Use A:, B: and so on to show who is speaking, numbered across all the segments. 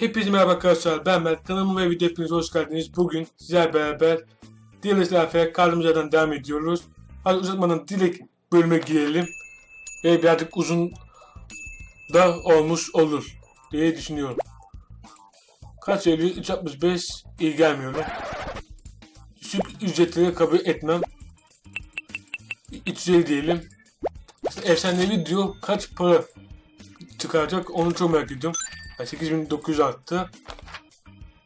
A: Hepinize merhaba arkadaşlar. Ben Mert. Kanalıma ve video hepiniz hoş geldiniz. Bugün sizler beraber DLSF kaldığımız yerden devam ediyoruz. Hadi uzatmadan direkt bölüme girelim. Ve birazcık uzun da olmuş olur diye düşünüyorum. Kaç Eylül 365 iyi gelmiyorum. Düşük ücretleri kabul etmem. 350 diyelim. İşte efsanevi diyor kaç para çıkaracak onu çok merak ediyorum. Yani 8900 arttı.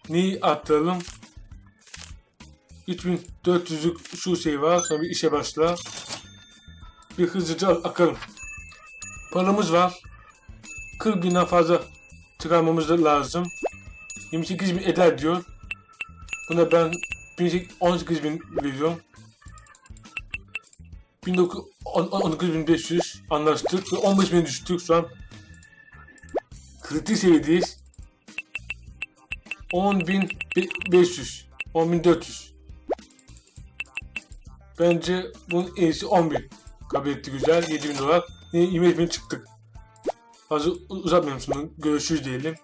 A: Neyi arttıralım? 3400'lük şu şey var. Sonra bir işe başla. Bir hızlıca akalım. Paramız var. 40 binden fazla çıkarmamız lazım. 28 bin eder diyor. Buna ben 18 bin veriyorum. 19.500 anlaştık ve 15 bin düştük şu an kritik seviyedeyiz. 10.500 10.400 Bence bunun iyisi 10.000 Kabul güzel. 7.000 dolar. Yine 25 bin çıktık. Fazla uzatmayalım şunu. Görüşürüz diyelim.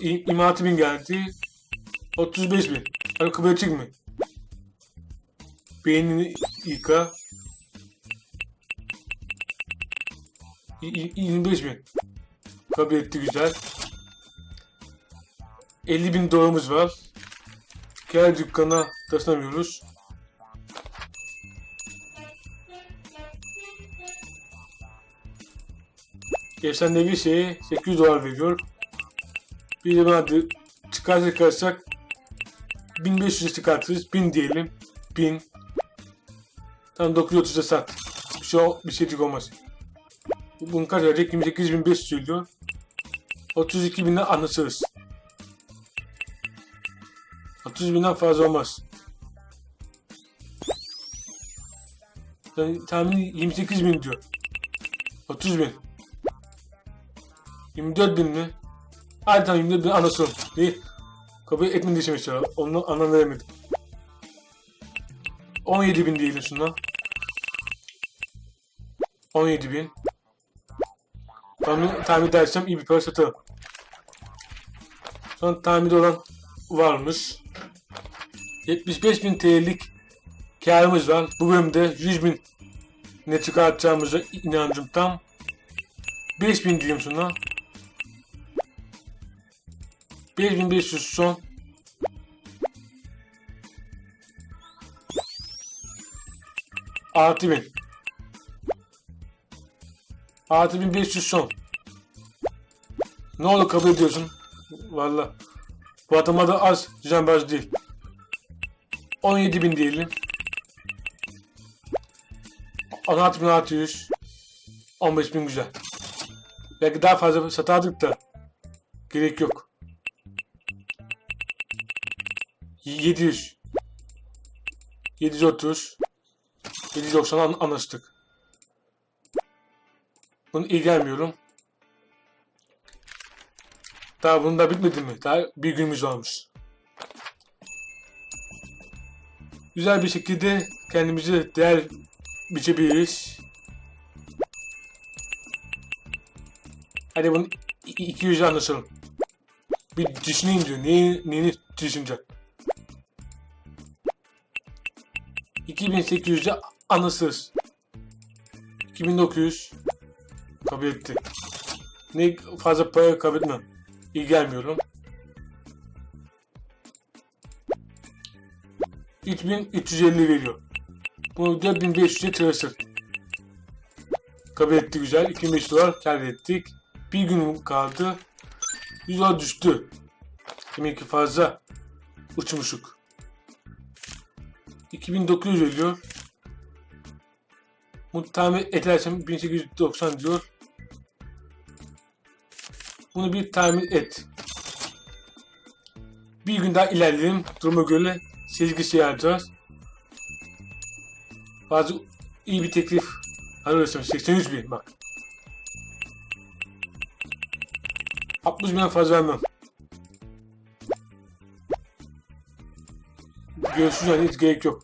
A: 26 bin geldi. 35 bin. Hadi kabul mi? Beynini yıka. Y- y- 25 bin Kabul etti güzel. 50 bin dolarımız var. Gel dükkana taşınamıyoruz. Efsanevi şeye 800 dolar veriyor. Bir de hadi çıkarsa çıkarsak 1500 çıkartırız. 1000 diyelim. 1000. Tam 930'a sat. Bir şey, bir şeycik olmaz. Bunun kaç verecek? 28.500 söylüyor. 32 binden anlaşırız. 30 binden fazla olmaz. Yani tahmini 28 bin diyor. 30 bin. 24 bin mi? Hadi tamam 24 bin anlaşalım. Değil. Kabul etmedi işim işte. Onu anlam veremedim. 17 bin diyelim şuna. 17 bin. Tahmin, tahmin edersem iyi bir para satarım. Son tahminde olan varmış. 75.000 TL'lik karımız var. Bu bölümde 100.000 ne çıkartacağımıza inancım tam. 5000 diyeyim şuna. 5500 son. Artı 1000. Artı 1500 son. Ne olur kabul ediyorsun? Valla. Bu adama da az düzenbaz değil. 17 bin diyelim. 16.600 15 bin güzel. Belki daha fazla satardık da gerek yok. 700 730 790 an anlaştık. Bunu ilgilenmiyorum. Daha bunun da bitmedi mi? Daha bir günümüz varmış. Güzel bir şekilde kendimizi değer biçebiliriz. Hadi bunu 200 anlaşalım. Bir düşüneyim diyor. Neyi, neyini düşünecek? 2800'e anasız. 2900 kabul etti. Ne fazla para kabul etmem. İyi gelmiyorum. 3350 veriyor. Bunu 4500'e çalışır. Kabul etti güzel. 2500 dolar kar ettik. Bir gün kaldı. 100 dolar düştü. Demek ki fazla uçmuşuk. 2900 veriyor. Tahmin edersem 1890 diyor. Bunu bir tahmin et. Bir gün daha ilerleyelim. Duruma göre sezgisi yapacağız. Bazı iyi bir teklif arıyorsam 83 bin bak. 60 binden fazla vermem. Görüşürüz yani hiç gerek yok.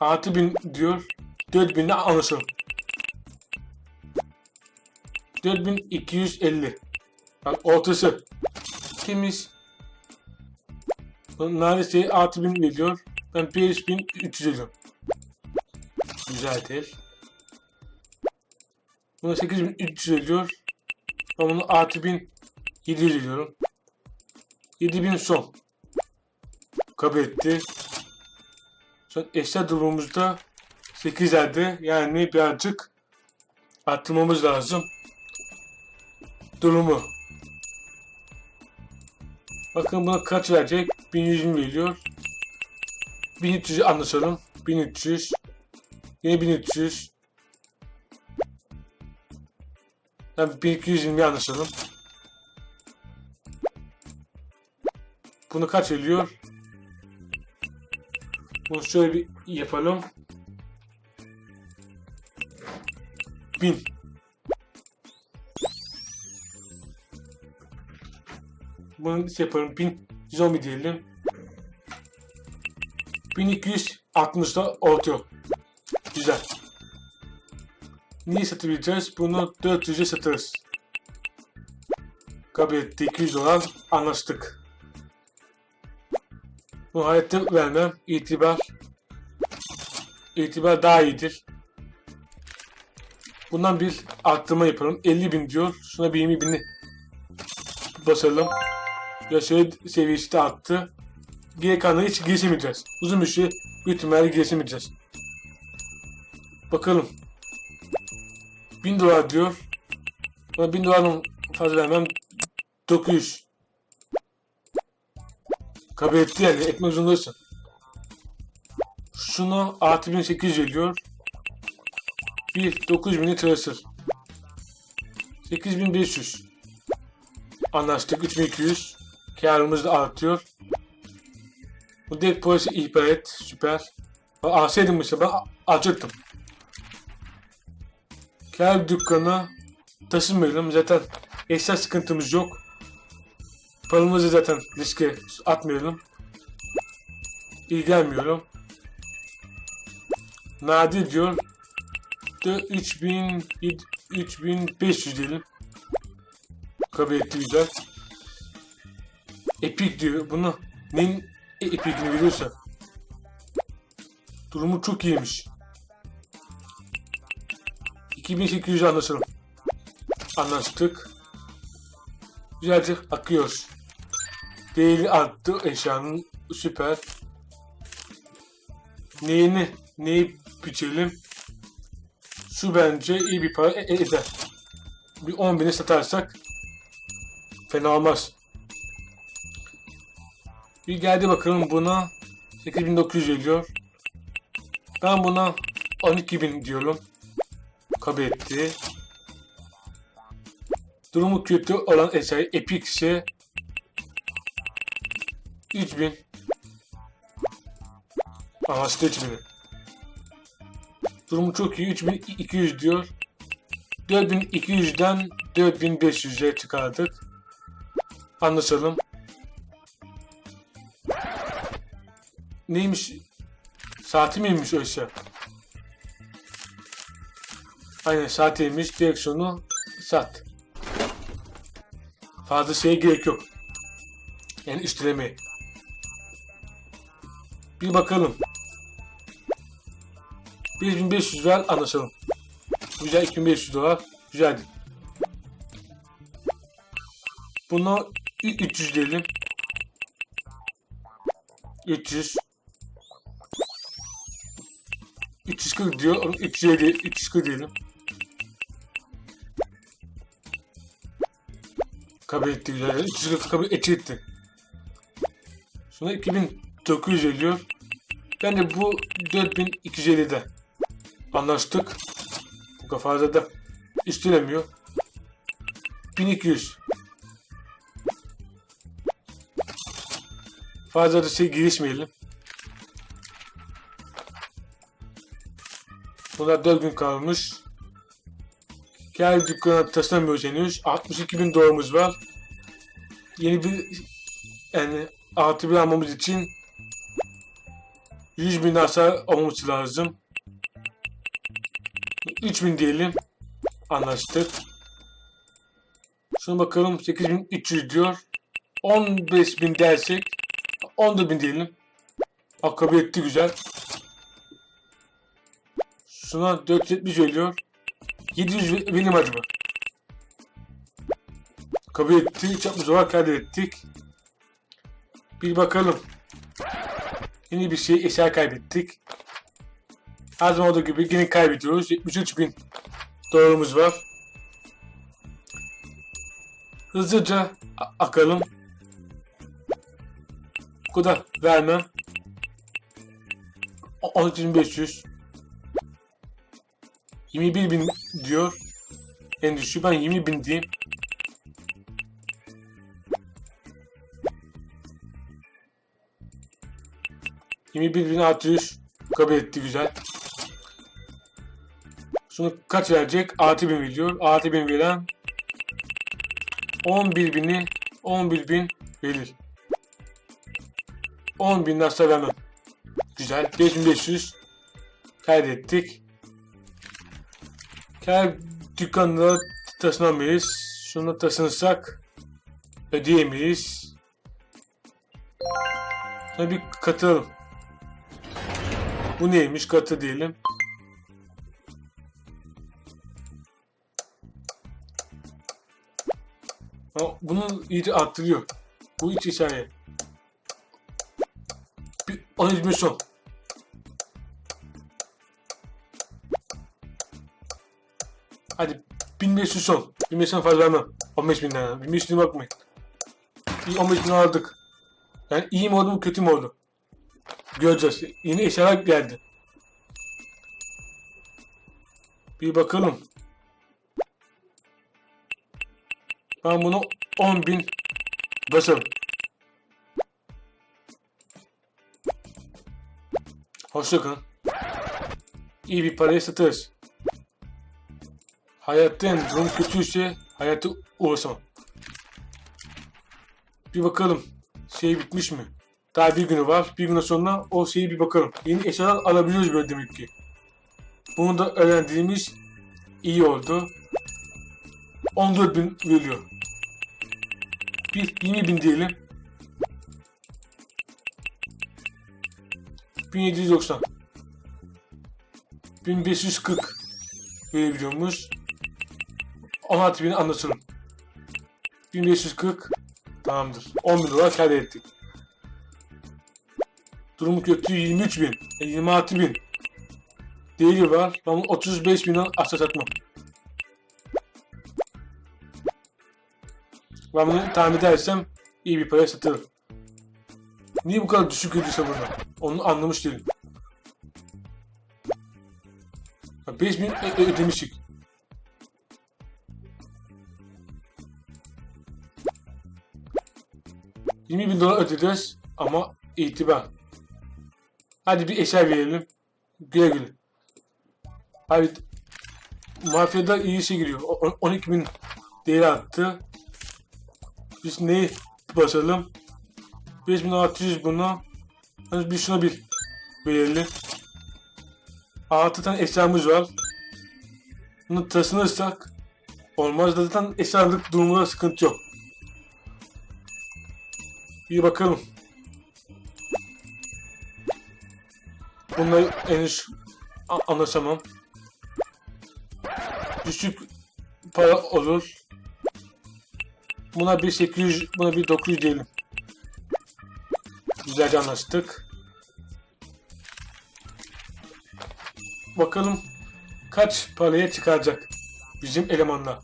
A: 6 bin diyor. 4 binle anlaşalım. 4250. Ortası. Bunun neredeyse 6000 veriyor. Ben 5300 veriyorum. Güzel tel. Buna 8300 veriyor. Ben bunu 6700 veriyorum. 7000 son. Kabul etti. Son eşya durumumuzda 8'lerde yani birazcık arttırmamız lazım. Durumu. Bakın buna kaç verecek? 1120 veriyor. 1300 anlaşalım. 1300. Yine 1300. Yani 1220 anlaşalım. Bunu kaç veriyor? Bunu şöyle bir yapalım. 1000. Bunu şey yapalım. 1110 diyelim. 1260 da orta. Güzel. Niye satabileceğiz? Bunu 400'e satarız. Kabul etti. 200 dolar anlaştık. Bu hayatta vermem. İtibar. İtibar daha iyidir. Bundan bir arttırma yapalım. 50 bin diyor. Şuna bir 20 bini basalım. Ya şöyle seviyesi de arttı. Geri kalanına hiç girişemeyeceğiz. Uzun bir süre büyük ihtimalle girişemeyeceğiz. Bakalım. 1000 dolar diyor. Bana 1000 dolardan fazla vermem. 900. Kabul etti yani. Etmek zorundasın. Şunu 6800 veriyor. 1 9000'i transfer. 8500. Anlaştık 3200. Karımız da artıyor. Bu direkt polisi ihbar et. Süper. Alsaydım işte ben acıttım. Kar dükkanına taşınmayalım. Zaten eşya sıkıntımız yok. Paramızı zaten riske atmayalım. İlgilenmiyorum. Nadir diyor. De 3000 3500 diyelim. Kabul etti güzel. Epic diyor. Bunu neyin epic'ini biliyorsa. Durumu çok iyiymiş. 2800 anlaşalım. Anlaştık. Güzelce akıyor. Değeri arttı eşyanın. Süper. Neyini, neyi biçelim? Şu bence iyi bir para e- eder. Bir 10 bini satarsak fena olmaz. Bir geldi bakalım buna 8900 veriyor. Ben buna 12000 diyorum. Kabul etti. Durumu kötü olan eşyayı Epic ise 3000 Anlaştı 3000'i. Durumu çok iyi. 3200 diyor. 4200'den 4500'e çıkardık. Anlaşalım. Neymiş? Saati miymiş o eşya? Aynen saatiymiş. Direksiyonu sat. Fazla şeye gerek yok. Yani üstelemeye. Bir bakalım. 1500 ver anlaşalım. Güzel 2500 dolar. Güzeldi. Buna 300 diyelim. 300. 340 diyor. Onu 350, 340 diyelim. Kabul etti güzel. 340 kabul etti etti. Sonra 2900 geliyor. Ben de bu 4250'de anlaştık. Bu kafada da üstelemiyor. 1200. Fazla da şey girişmeyelim. Bunlar 4 gün kalmış. Gel dükkana taşınamıyoruz henüz. 62 bin dolarımız var. Yeni bir yani artı bir almamız için 100 bin hasar almamız lazım. 3000 diyelim. Anlaştık. Şuna bakalım 8300 diyor. 15000 dersek 14000 diyelim. Bak kabul etti güzel. Şuna 470 veriyor. 700 ve- benim acaba. Kabul etti. Çapımız var kaydettik. Bir bakalım. Yeni bir şey eşya kaybettik. Her zaman olduğu gibi yine kaybediyoruz. 73 bin dolarımız var. Hızlıca akalım. Bu kadar vermem. O- 13.500 21 bin diyor. En düşüğü ben 20 bin diyeyim. Yirmi bir bin yüz kabul etti güzel. Şunu kaç verecek? Artı bin veriyor. Artı bin veren 11 bini 11 bin verir. 10 bin nasıl vermem. Güzel. 5500 kaydettik. Gel dükkanda taşınamayız. Şunu taşınırsak ödeyemeyiz. Şuna bir katılalım. Bu neymiş? Katı diyelim. Bunu iyice arttırıyor. Bu iç hikaye. Bir 13 Hadi 1500 son. 1500 fazla vermem. 15 bin lira. 15 bin bakmayın. İyi 15 bin aldık. Yani iyi mi oldu mu kötü mü oldu? Göreceğiz. Yeni eşyalar geldi. Bir bakalım. Ben bunu 10 bin basarım. Hoşçakalın. İyi bir paraya satarız. Hayattan durum kötüyse hayatı uğraşamam. Bir bakalım. Şey bitmiş mi? Daha bir günü var. Bir güne sonra o şeyi bir bakalım. Yeni eşyalar alabiliyoruz böyle demek ki. Bunu da öğrendiğimiz iyi oldu. 14 bin veriyor. Bir 20 bin diyelim. 1790 1540 verebiliyormuş. 16 bin anlaşılır. 1540 tamamdır. 10 bin dolar kar ettik. Durumu kötü 23 bin. E, 26 bin. Değeri var. Ben 35 bin asla satmam. Ben bunu tahmin edersem iyi bir paraya satırım. Niye bu kadar düşük ödüyse burada? Onu anlamış değilim. 5000 ödemiştik. 20 bin dolar ödeyeceğiz ama itibar. Hadi bir eşya verelim. Güle güle. Abi mafyada iyi işe giriyor. O, 12 bin değeri attı. Biz neyi basalım? 5600 bunu. Yalnız bir şuna bir verelim. 6 tane eşyamız var. Bunu taşınırsak olmaz da zaten eşyalık durumunda sıkıntı yok. Bir bakalım. Bunları henüz anlaşamam. Düşük para olur. Buna bir 800, buna bir 900 diyelim. Güzelce anlaştık. Bakalım kaç paraya çıkaracak bizim elemanlar.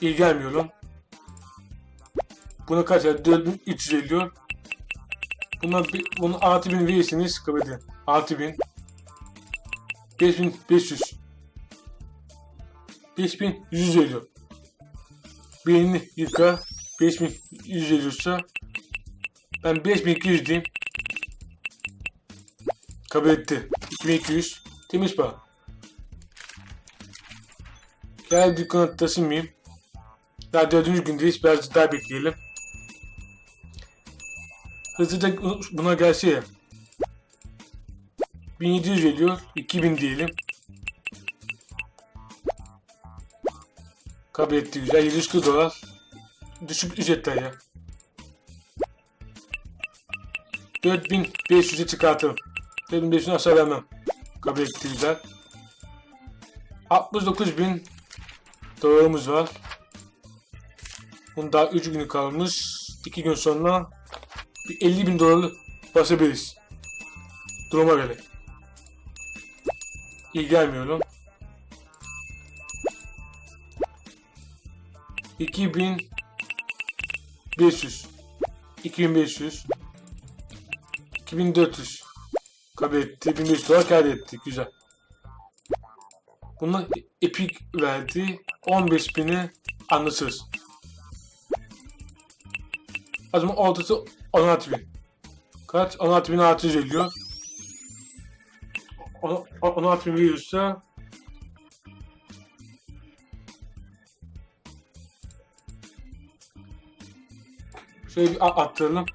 A: İyi Buna kaç ya? 4300 ediyor. Buna bunu 6000 verirsiniz kabul edin. 6000 5500 5100 ediyor. Birini yıka 5100 ediyorsa ben 5200 diyeyim. Kabul etti. 2200 temiz para. Gel dükkana taşınmayayım. Daha dördüncü gündeyiz. Biraz daha bekleyelim. Hızlıca buna gelse ya. 1700 veriyor. 2000 diyelim. Kabul etti güzel. 740 dolar. Düşük ücretler ya. 4500'e çıkartırım. 4500'ün aşağı vermem. Kabul etti güzel. 69 bin dolarımız var. Bunun daha 3 günü kalmış. 2 gün sonra bir 50 bin dolarlık basabiliriz. Duruma göre. Lan. 2500 2500 2400 kabul etti. 1500 dolar kâr etti. Güzel. Bunlar Epic verdi. 15 bini anlaşırız. O zaman ortası 16 bin. Kaç? 16 bin 600 geliyor. 16 bin veriyorsa Şöyle bir attıralım.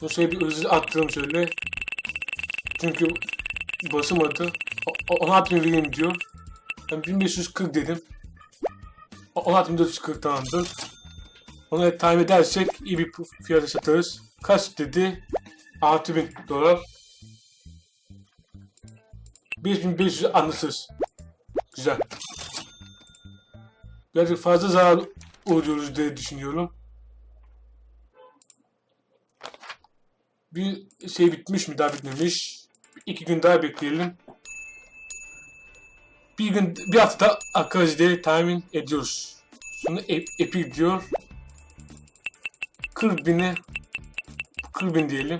A: Sonra şöyle bir hızlı attıralım şöyle. Çünkü basamadı. O- o- 16 bin vereyim diyor. Ben 1540 dedim. O- 16440 tamamdır. Onu time edersek iyi bir fiyata satarız. Kaç dedi? 6000 dolar. 5500 anlaşırız. Güzel. Birazcık fazla zarar uğruyoruz diye düşünüyorum. Bir şey bitmiş mi? Daha bitmemiş. İki gün daha bekleyelim. Bir gün, bir hafta akarız diye tahmin ediyoruz. Sonra ep, Epic diyor. 40 bini 40 bin diyelim.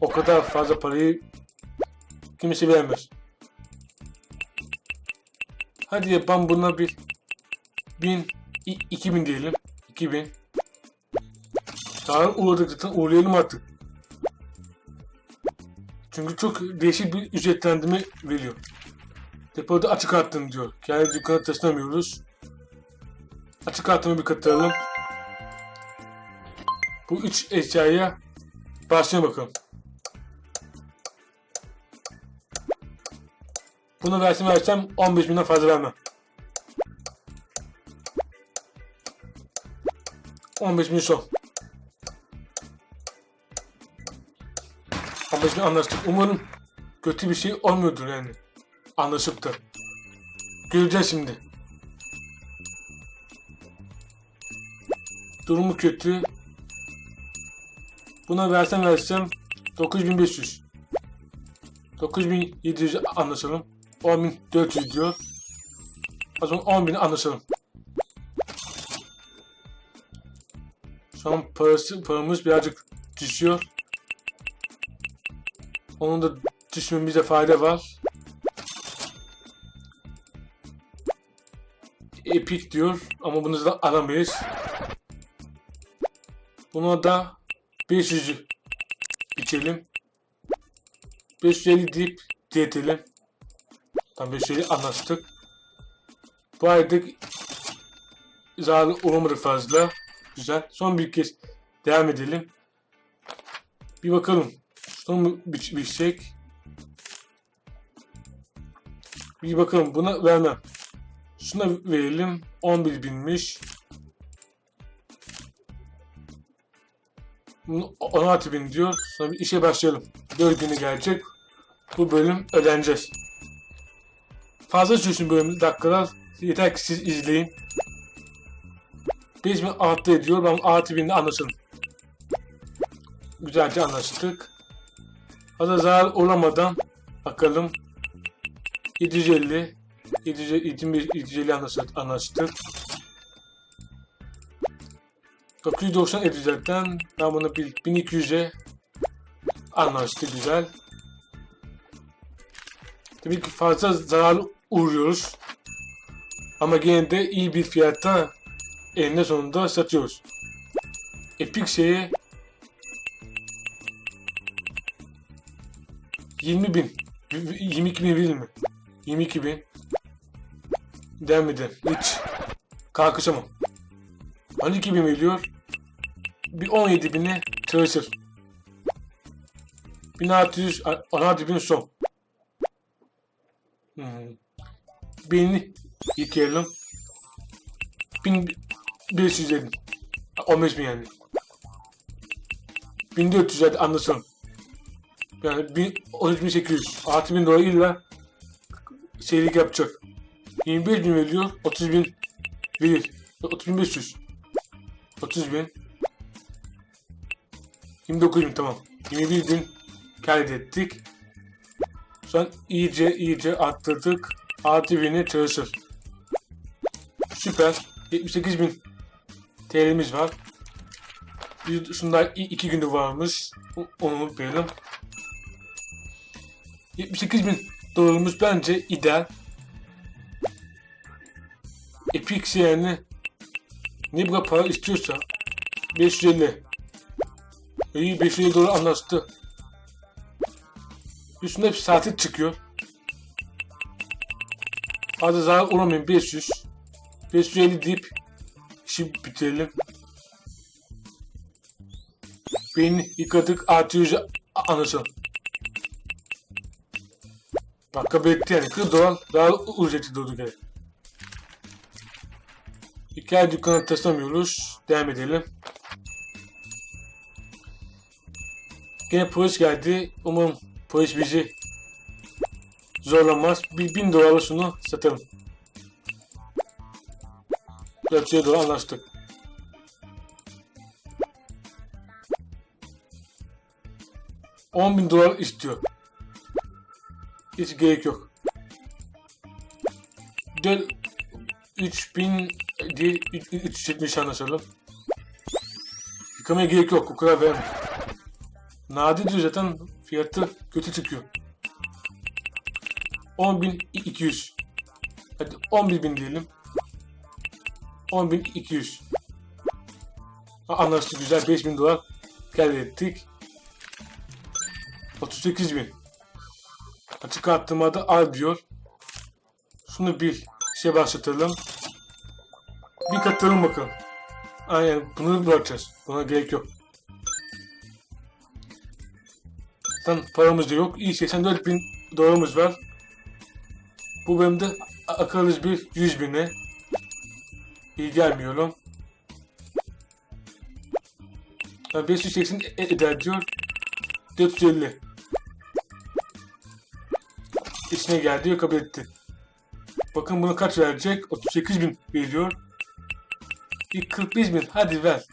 A: O kadar fazla parayı kimse vermez. Hadi yapalım buna bir bin, i- iki bin diyelim. İki bin. Daha uğradık zaten uğrayalım artık. Çünkü çok değişik bir ücretlendirme veriyor. Depoda açık arttırım diyor. Yani dükkana taşınamıyoruz. Açık arttırma bir katılalım. Bu üç eşyaya başlayalım bakalım. Bunu versem versem 15 binden fazla vermem. 15 bin son. 15 bin anlaştık. Umarım kötü bir şey olmuyordur yani. Anlaşıp da. Göreceğiz şimdi. Durumu kötü. Buna versem versem 9500. 9700 anlaşalım. 10400 diyor. O zaman 10.000 anlaşalım. Şu an parası, paramız birazcık düşüyor. Onun da düşmemize fayda var. Epic diyor ama bunu da alamayız. Buna da 500'ü içelim. 550 deyip diyetelim. Tam 550 anlaştık. Bu ayda zararlı olamadı fazla. Güzel. Son bir kez devam edelim. Bir bakalım. Son bir, bir? Bir bakalım. Buna vermem. Şuna verelim. 11 binmiş. Bunu 16 bin diyor. Sonra işe başlayalım. 4 günü gelecek. Bu bölüm ödeneceğiz. Fazla sürsün bölüm dakikalar. Yeter ki siz izleyin. 5000 artı ediyor. Ben 6000'de anlaşalım. Güzelce anlaştık. Fazla zarar olamadan bakalım. 750 750, 750 anlaştık. anlaştık. 990 edecekten ben bunu 1200'e anlaştık güzel. Tabii ki fazla zarar uğruyoruz. Ama gene de iyi bir fiyatta eninde sonunda satıyoruz. Epic şeye 20 bin 22 bin verir mi? 22 bin Devam edelim. Hiç kalkışamam. 12 bin veriyor. Bir 17 bine çalışır. 1600 16 bin son. beynini yıkayalım. 1500 dedim. 15 bin yani. 1400 hadi anlaşalım. Yani 1000 13800 artı 1000 dolar illa şeylik yapacak. 25 bin veriyor 30 bin verir. 30 bin 500 30 bin 29 bin tamam. 21 bin kar ettik. Şu an iyice iyice arttırdık. Artı çalışır. Süper. 78 bin TL'miz var. Bir şunlar iki günü varmış. Onu unutmayalım. 78 bin dolarımız bence ideal. Epic yani ne kadar para istiyorsa 550 İyi 550 dolar anlaştı. Üstünde hep saati çıkıyor. Hadi zarar uğramayın 500. 550 deyip işi bitirelim. Beni yıkadık artı yüzü anlaşalım. Bak kabul etti yani 40 dolar daha ücreti durduk yere. İki dükkanı taşımıyoruz. Devam edelim. Gene polis geldi. Umarım polis bizi zorlamaz. Bir bin dolarla şunu satalım. 400 dolar anlaştık. On bin dolar istiyor. Hiç gerek yok. Dön 3000 değil 370 anlaşalım. Yıkamaya gerek yok. O kadar vermem. Nadir zaten fiyatı kötü çıkıyor. 10.200 Hadi 11.000 diyelim. 10.200 Ha, Anlaştık güzel 5.000 dolar elde ettik. 38.000 Açık arttırmada al diyor. Şunu bir şey başlatalım. Bir katalım bakalım. Aynen bunu bırakacağız. Buna gerek yok. Zaten paramız da yok. İyi 84 bin dolarımız var. Bu benim de a- akarız bir 100 bine. İyi gelmiyorum. Ha, 580 e- eder diyor. 450. İçine geldi diyor kabul etti. Bakın bunu kaç verecek? 38 bin veriyor. Bir 45 bin hadi ver.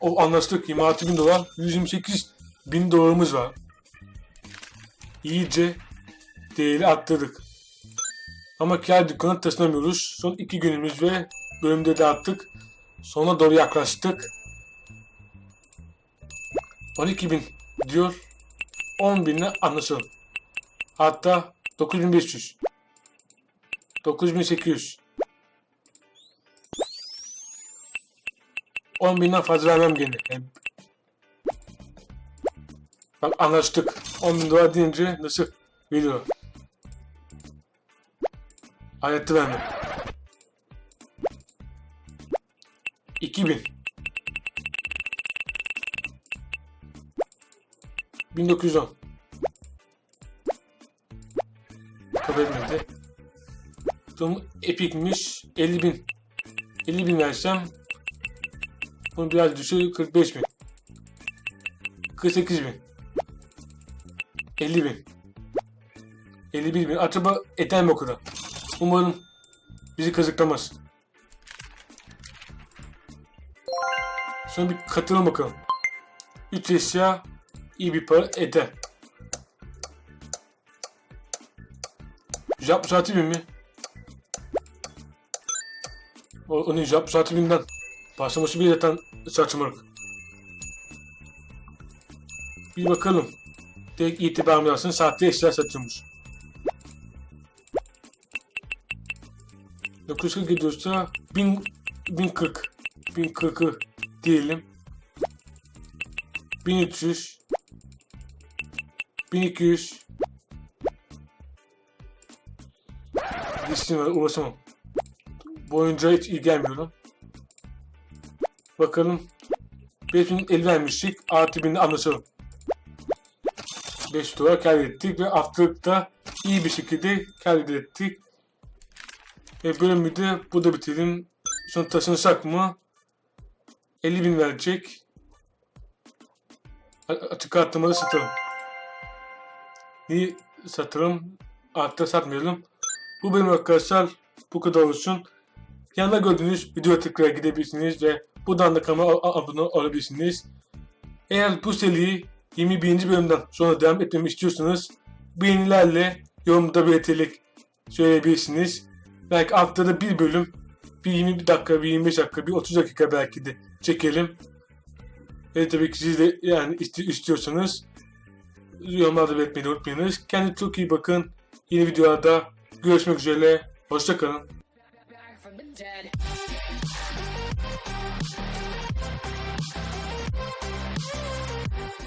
A: O anlaştık 26 bin dolar. 128 bin dolarımız var. İyice değeri arttırdık. Ama kâr dükkanı taşınamıyoruz. Son iki günümüz ve bölümde dağıttık. Sona doğru yaklaştık. 12 bin diyor. 10 binle anlaşalım. Hatta 9500. 9800. 10 binden fazla vermem gene. Yani Bak anlaştık. 10 bin dolar deyince nasıl veriyor? Hayatta vermem. 2000. 1910. Kabul etmedi. Durum epikmiş. 50 bin. 50 bin versem bunu biraz düşür 45 bin. 48 bin. 50 bin. 51 bin. Acaba eder mi o kadar? Umarım bizi kazıklamaz. Sonra bir katılım bakalım. 3 eşya iyi bir para eder. 166 bin mi? O, onun 166 binden başlaması bir zaten saçmalık. Bir bakalım. Tek itibar mirasının sahte eşya satıyormuş. 940 gidiyorsa 1000 1040 1040'ı diyelim. 1300 1200 Dişim var uğraşamam. Boyunca hiç ilgilenmiyorum. Bakalım 5050 vermiştik. Artı 1000 anlaşalım. 5 dolar kar ettik ve haftalıkta iyi bir şekilde kar ettik. E, bölümü de burada bitirelim. Sonra taşınsak mı? 50 bin verecek. A- Açık arttırmalı satalım. Niye satalım? Artta satmayalım. Bu bölüm arkadaşlar bu kadar olsun. Yanında gördüğünüz video tıklara gidebilirsiniz ve buradan da kanalıma a- abone olabilirsiniz. Eğer bu seriyi 21. bölümden sonra devam etmemi istiyorsanız beğenilerle yorumda belirterek söyleyebilirsiniz. Belki haftada bir bölüm, bir 20 dakika, bir 25 dakika, bir 30 dakika belki de çekelim. Ve tabii ki siz de yani isti- istiyorsanız yorumlarda belirtmeyi unutmayınız. Kendinize çok iyi bakın. Yeni videolarda görüşmek üzere. Hoşçakalın.